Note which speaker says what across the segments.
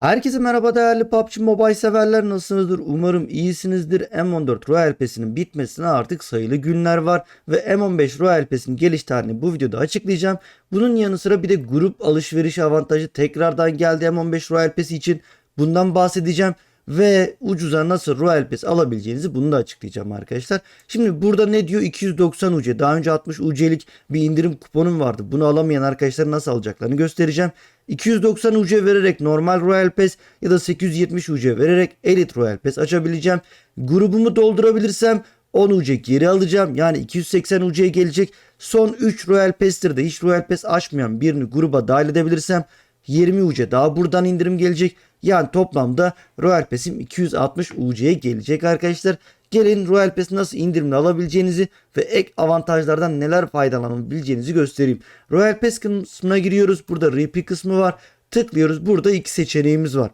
Speaker 1: Herkese merhaba değerli PUBG Mobile severler nasılsınızdır? Umarım iyisinizdir. M14 Royal Pass'inin bitmesine artık sayılı günler var ve M15 Royal Pass'in geliş tarihini bu videoda açıklayacağım. Bunun yanı sıra bir de grup alışveriş avantajı tekrardan geldi M15 Royal Pass için. Bundan bahsedeceğim ve ucuza nasıl Royal Pass alabileceğinizi bunu da açıklayacağım arkadaşlar. Şimdi burada ne diyor? 290 UC. Daha önce 60 UC'lik bir indirim kuponum vardı. Bunu alamayan arkadaşlar nasıl alacaklarını göstereceğim. 290 UC vererek normal Royal Pass ya da 870 UC vererek Elite Royal Pass açabileceğim. Grubumu doldurabilirsem 10 UC geri alacağım. Yani 280 UC'ye gelecek. Son 3 Royal Pass'tir de hiç Royal Pass açmayan birini gruba dahil edebilirsem 20 UC daha buradan indirim gelecek. Yani toplamda Royal Pass'im 260 UC'ye gelecek arkadaşlar. Gelin Royal Pass nasıl indirimli alabileceğinizi ve ek avantajlardan neler faydalanabileceğinizi göstereyim. Royal Pass kısmına giriyoruz. Burada RP kısmı var. Tıklıyoruz. Burada iki seçeneğimiz var.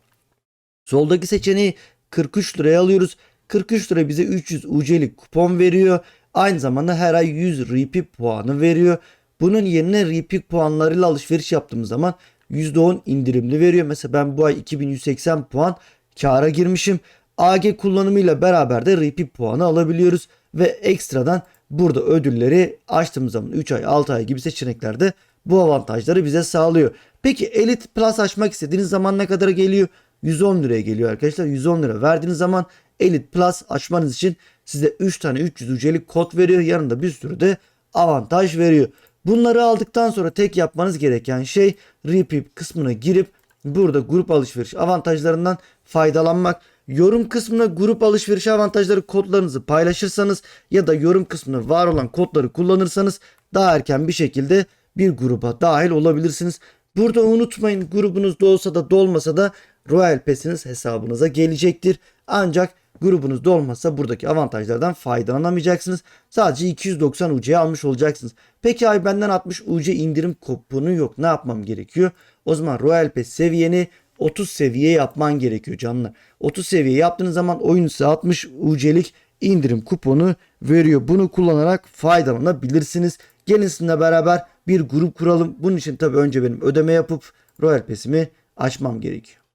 Speaker 1: Soldaki seçeneği 43 liraya alıyoruz. 43 lira bize 300 UC'lik kupon veriyor. Aynı zamanda her ay 100 RP puanı veriyor. Bunun yerine RP puanlarıyla alışveriş yaptığımız zaman %10 indirimli veriyor. Mesela ben bu ay 2180 puan kâra girmişim. AG kullanımıyla beraber de RP puanı alabiliyoruz. Ve ekstradan burada ödülleri açtığımız zaman 3 ay 6 ay gibi seçeneklerde bu avantajları bize sağlıyor. Peki Elite Plus açmak istediğiniz zaman ne kadar geliyor? 110 liraya geliyor arkadaşlar. 110 lira verdiğiniz zaman Elite Plus açmanız için size 3 tane 300 UC'lik kod veriyor. Yanında bir sürü de avantaj veriyor. Bunları aldıktan sonra tek yapmanız gereken şey Repeat kısmına girip burada grup alışveriş avantajlarından faydalanmak. Yorum kısmına grup alışveriş avantajları kodlarınızı paylaşırsanız ya da yorum kısmına var olan kodları kullanırsanız daha erken bir şekilde bir gruba dahil olabilirsiniz. Burada unutmayın grubunuzda olsa da dolmasa da Royal Pass'iniz hesabınıza gelecektir. Ancak grubunuz dolmasa buradaki avantajlardan faydalanamayacaksınız. Sadece 290 UC almış olacaksınız. Peki ay benden 60 UC indirim kuponu yok. Ne yapmam gerekiyor? O zaman Royal Pass seviyeni 30 seviye yapman gerekiyor canlar. 30 seviye yaptığınız zaman oyun size 60 UC'lik indirim kuponu veriyor. Bunu kullanarak faydalanabilirsiniz. Gelin sizinle beraber bir grup kuralım. Bunun için tabii önce benim ödeme yapıp Royal Pass'imi açmam gerekiyor.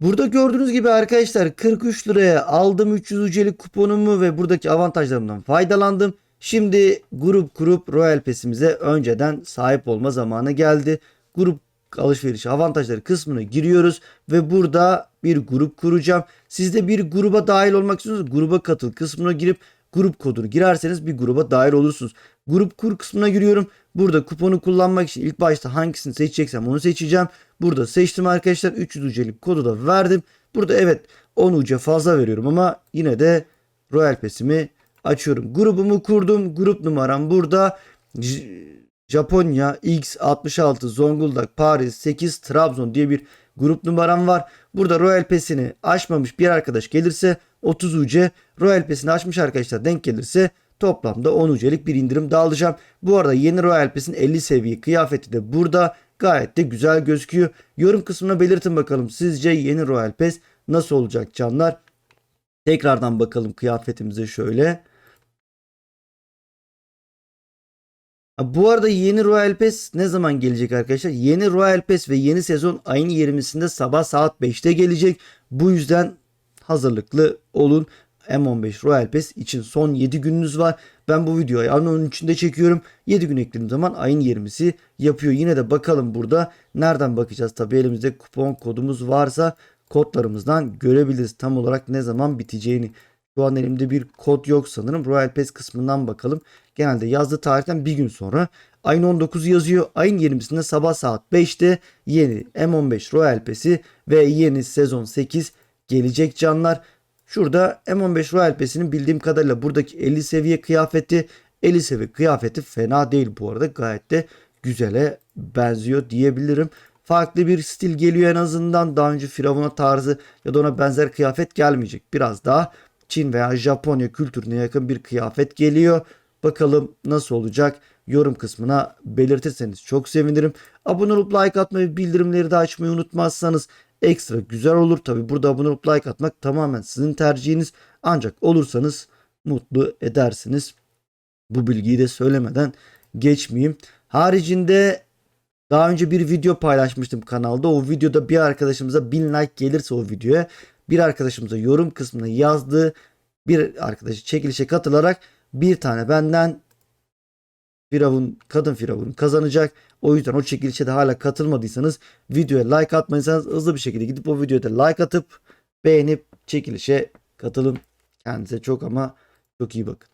Speaker 1: Burada gördüğünüz gibi arkadaşlar 43 liraya aldım 300 UC'lik kuponumu ve buradaki avantajlarımdan faydalandım. Şimdi grup kurup Royal Pass'imize önceden sahip olma zamanı geldi. Grup alışveriş avantajları kısmına giriyoruz ve burada bir grup kuracağım. Siz de bir gruba dahil olmak istiyorsanız gruba katıl kısmına girip grup kodunu girerseniz bir gruba dahil olursunuz. Grup kur kısmına giriyorum. Burada kuponu kullanmak için ilk başta hangisini seçeceksem onu seçeceğim. Burada seçtim arkadaşlar. 300 UC'lik kodu da verdim. Burada evet 10 UC fazla veriyorum ama yine de Royal Pass'imi açıyorum. Grubumu kurdum. Grup numaram burada. J- Japonya X66 Zonguldak Paris 8 Trabzon diye bir grup numaram var. Burada Royal Pass'ini açmamış bir arkadaş gelirse 30 UC Royal Pass'ini açmış arkadaşlar denk gelirse toplamda 10 UC'lik bir indirim daha alacağım. Bu arada yeni Royal Pass'in 50 seviye kıyafeti de burada gayet de güzel gözüküyor. Yorum kısmına belirtin bakalım sizce yeni Royal Pass nasıl olacak canlar? Tekrardan bakalım kıyafetimize şöyle. Bu arada yeni Royal Pass ne zaman gelecek arkadaşlar? Yeni Royal Pass ve yeni sezon ayın 20'sinde sabah saat 5'te gelecek. Bu yüzden hazırlıklı olun. M15 Royal Pass için son 7 gününüz var. Ben bu videoyu ayın 13'ünde çekiyorum. 7 gün eklediğim zaman ayın 20'si yapıyor. Yine de bakalım burada nereden bakacağız? Tabii elimizde kupon kodumuz varsa kodlarımızdan görebiliriz tam olarak ne zaman biteceğini. Şu an elimde bir kod yok sanırım. Royal Pass kısmından bakalım. Genelde yazdığı tarihten bir gün sonra ayın 19'u yazıyor. Ayın 20'sinde sabah saat 5'te yeni M15 Royal Pass'i ve yeni sezon 8 gelecek canlar. Şurada M15 Royal Pass'inin bildiğim kadarıyla buradaki 50 seviye kıyafeti 50 seviye kıyafeti fena değil bu arada. Gayet de güzele benziyor diyebilirim. Farklı bir stil geliyor en azından. Daha önce Firavuna tarzı ya da ona benzer kıyafet gelmeyecek. Biraz daha Çin veya Japonya kültürüne yakın bir kıyafet geliyor. Bakalım nasıl olacak? Yorum kısmına belirtirseniz çok sevinirim. Abone olup like atmayı, bildirimleri de açmayı unutmazsanız ekstra güzel olur. Tabi burada abone olup like atmak tamamen sizin tercihiniz. Ancak olursanız mutlu edersiniz. Bu bilgiyi de söylemeden geçmeyeyim. Haricinde Daha önce bir video paylaşmıştım kanalda. O videoda bir arkadaşımıza 1000 like gelirse o videoya bir arkadaşımıza yorum kısmına yazdığı bir arkadaşı çekilişe katılarak bir tane benden Firavun, kadın Firavun kazanacak. O yüzden o çekilişe de hala katılmadıysanız videoya like atmayınsanız hızlı bir şekilde gidip o videoya da like atıp beğenip çekilişe katılın. Kendinize çok ama çok iyi bakın.